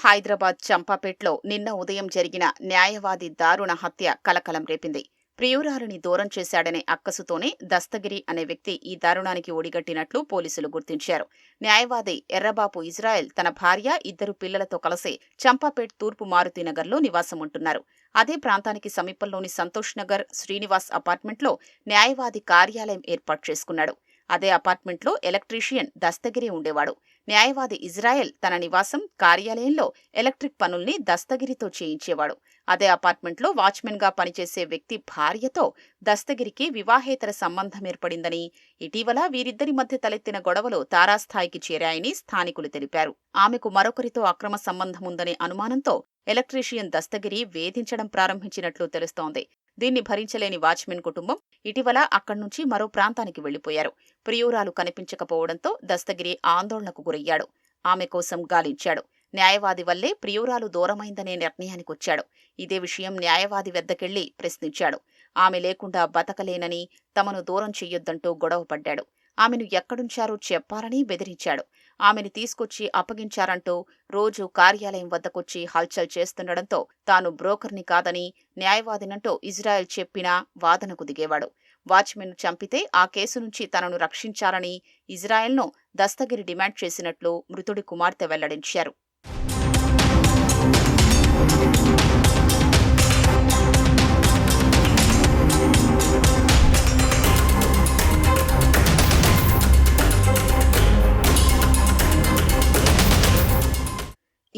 హైదరాబాద్ చంపాపేట్లో నిన్న ఉదయం జరిగిన న్యాయవాది దారుణ హత్య కలకలం రేపింది. ప్రియురాలిని దూరం చేశాడనే అక్కసుతోనే దస్తగిరి అనే వ్యక్తి ఈ దారుణానికి ఒడిగట్టినట్లు పోలీసులు గుర్తించారు. న్యాయవాది ఎర్రబాపు ఇజ్రాయెల్ తన భార్య ఇద్దరు పిల్లలతో కలిసి చంపాపేట్ తూర్పు మారుతినగర్లో నివాసముంటున్నారు. అదే ప్రాంతానికి సమీపంలోని సంతోష్ నగర్ శ్రీనివాస్ అపార్ట్మెంట్లో న్యాయవాది కార్యాలయం ఏర్పాటు చేసుకున్నాడు. అదే అపార్ట్మెంట్లో ఎలక్ట్రీషియన్ దస్తగిరి ఉండేవాడు. న్యాయవాది ఇజ్రాయెల్ తన నివాసం కార్యాలయంలో ఎలక్ట్రిక్ పనుల్ని దస్తగిరితో చేయించేవాడు. అదే అపార్ట్మెంట్లో వాచ్మెన్గా పనిచేసే వ్యక్తి భార్యతో దస్తగిరికి వివాహేతర సంబంధం ఏర్పడిందని ఇటీవల వీరిద్దరి మధ్య తలెత్తిన గొడవలు తారాస్థాయికి చేరాయని స్థానికులు తెలిపారు. ఆమెకు మరొకరితో అక్రమ సంబంధం ఉందనే అనుమానంతో ఎలక్ట్రీషియన్ దస్తగిరి వేధించడం ప్రారంభించినట్లు తెలుస్తోంది. దీన్ని భరించలేని వాచ్మెన్ కుటుంబం ఇటీవల అక్కడి నుంచి మరో ప్రాంతానికి వెళ్ళిపోయారు ప్రియురాలు కనిపించకపోవడంతో దస్తగిరి ఆందోళనకు గురయ్యాడు. ఆమె కోసం గాలించాడు. న్యాయవాది వల్లే ప్రియురాలు దూరమైందనే నిర్ణయానికొచ్చాడు ఇదే విషయం న్యాయవాది వద్దకెళ్ళి ప్రశ్నించాడు. ఆమె లేకుండా బతకలేనని తమను దూరం చెయ్యొద్దంటూ గొడవపడ్డాడు. ఆమెను ఎక్కడుంచారో చెప్పాలని బెదిరించాడు. ఆమెను తీసుకొచ్చి అప్పగించారంటూ రోజు కార్యాలయం వద్దకొచ్చి హల్చల్ చేస్తుండడంతో తాను బ్రోకర్ని కాదని న్యాయవాదినంటూ ఇజ్రాయెల్ చెప్పినా వాదనకు దిగేవాడు. వాచ్మెన్ను చంపితే ఆ కేసు నుంచి తనను రక్షించాలని ఇజ్రాయెల్ను దస్తగిరి డిమాండ్ చేసినట్లు మృతుడి కుమార్తె వెల్లడించారు.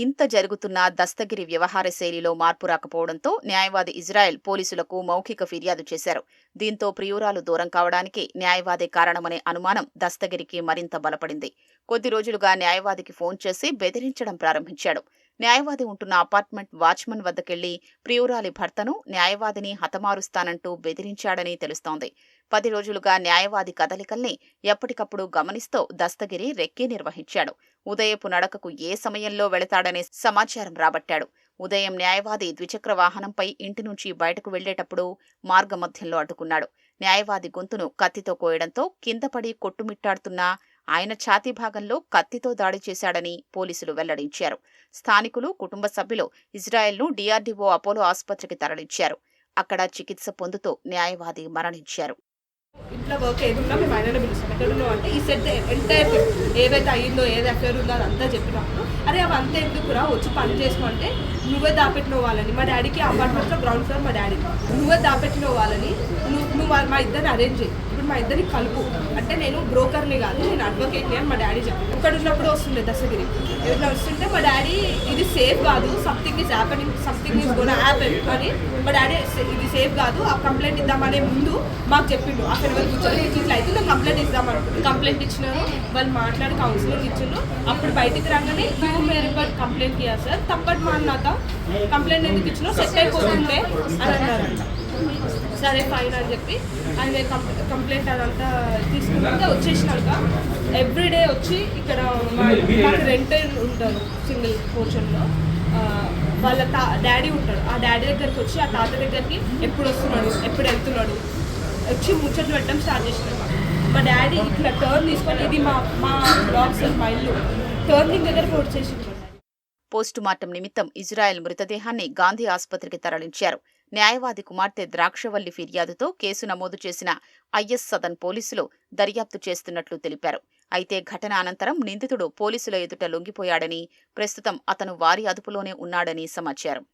ఇంత జరుగుతున్నా దస్తగిరి వ్యవహార శైలిలో మార్పు రాకపోవడంతో న్యాయవాది ఇజ్రాయెల్ పోలీసులకు మౌఖిక ఫిర్యాదు చేశారు. దీంతో ప్రియురాలు దూరం కావడానికి న్యాయవాదే కారణమనే అనుమానం దస్తగిరికి మరింత బలపడింది. కొద్ది రోజులుగా న్యాయవాదికి ఫోన్ చేసి బెదిరించడం ప్రారంభించాడు. న్యాయవాది ఉంటున్న అపార్ట్మెంట్ వాచ్మన్ వద్దకెళ్ళి ప్రియురాలి భర్తను న్యాయవాదిని హతమారుస్తానంటూ బెదిరించాడని తెలుస్తోంది. పది రోజులుగా న్యాయవాది కదలికల్ని ఎప్పటికప్పుడు గమనిస్తూ దస్తగిరి రెక్కి నిర్వహించాడు. ఉదయపు నడకకు ఏ సమయంలో వెళతాడనే సమాచారం రాబట్టాడు. ఉదయం న్యాయవాది ద్విచక్ర వాహనంపై ఇంటి నుంచి బయటకు వెళ్ళేటప్పుడు మార్గమధ్యంలో అడ్డుకున్నాడు. న్యాయవాది గొంతును కత్తితో కోయడంతో కిందపడి కొట్టుమిట్టాడుతున్న ఆయన ఛాతీ భాగంలో కత్తితో దాడి చేశాడని పోలీసులు వెల్లడించారు. స్థానికులు కుటుంబ సభ్యులు ఇజ్రాయెల్ను డిఆర్డీఓ అపోలో ఆసుపత్రికి తరలించారు. అక్కడ చికిత్స పొందుతూ న్యాయవాది మరణించారు. ఇంట్లో వర్క్ ఏది ఉన్నా మేము ఆయననే పిలుస్తాం. ఎక్కడ అంటే ఈ సెట్ ఎంటైర్ ఏదైతే అయ్యిందో ఏది అఫేర్ ఉందో అదంతా చెప్పినప్పుడు అరే అవి అంతా ఎందుకురా వచ్చి పని చేసుకోమంటే నువ్వే దాపెట్టిన వాళ్ళని. మా డాడీకి అపార్ట్మెంట్లో గ్రౌండ్ ఫ్లోర్ మా డాడీ నువ్వే దాపెట్టిన వాళ్ళని. నువ్వు నువ్వు మా- మా ఇద్దరిని అరేంజ్ చేయి. మా ఇద్దరిని కలుపు. అంటే నేను బ్రోకర్ని కాదు నేను అడ్వకేట్ని అని మా డాడీ చెప్పాను ఇక్కడ ఉన్నప్పుడు వస్తుండే దశగిరి. ఇట్లా వస్తుంటే మా డాడీ ఇది సేఫ్ కాదు something is happening something is gonna happen అని మా డాడీ ఇది సేఫ్ కాదు ఆ కంప్లైంట్ ఇద్దామనే ముందు మాకు చెప్పిండు. అక్కడ వాళ్ళు కూర్చొని ఇట్లా అయితే నేను కంప్లైంట్ ఇద్దాం కంప్లైంట్ ఇచ్చినారు వాళ్ళు మాట్లాడి కౌన్సిలింగ్ ఇచ్చిండ్రు. అప్పుడు బయటికి రాగానే యూ మేరే కంప్లైంట్ ఇయ్యారు సార్ తప్పటి మాన్నాక కంప్లైంట్ ఎందుకు ఇచ్చినా సెట్ అయిపోతుండే అని అన్నారు సరే ఫైన్ అని చెప్పి. అండ్ కంప్- కంప్లైంట్ అదంతా తీసుకున్నాక వచ్చేసినాక ఎవ్రీడే వచ్చి ఇక్కడ మాకు రెంట్ ఉంటారు సింగిల్ పోర్షన్లో వాళ్ళ తా డాడీ ఉంటాడు. ఆ డాడీ దగ్గరికి వచ్చి ఆ తాత దగ్గరికి ఎప్పుడు వస్తున్నాడు ఎప్పుడు వెళ్తున్నాడు వచ్చి ముచ్చట్లు పెట్టడం స్టార్ట్ చేసినాడు మా డాడీ ఇట్లా టర్న్ తీసుకొని ఇది మా మా బ్లాక్స్ మా ఇల్లు. టర్నింగ్ దగ్గర వచ్చేసింది పోస్టుమార్టం నిమిత్తం ఇజ్రాయెల్ మృతదేహాన్ని గాంధీ ఆసుపత్రికి తరలించారు. న్యాయవాది కుమార్తె ద్రాక్షవల్లి ఫిర్యాదుతో కేసు నమోదు చేసిన ఐఎస్ సదన్ పోలీసులు దర్యాప్తు చేస్తున్నట్లు తెలిపారు. అయితే ఘటన అనంతరం నిందితుడు పోలీసుల ఎదుట లొంగిపోయాడని ప్రస్తుతం అతను వారి అదుపులోనే ఉన్నాడని సమాచారం.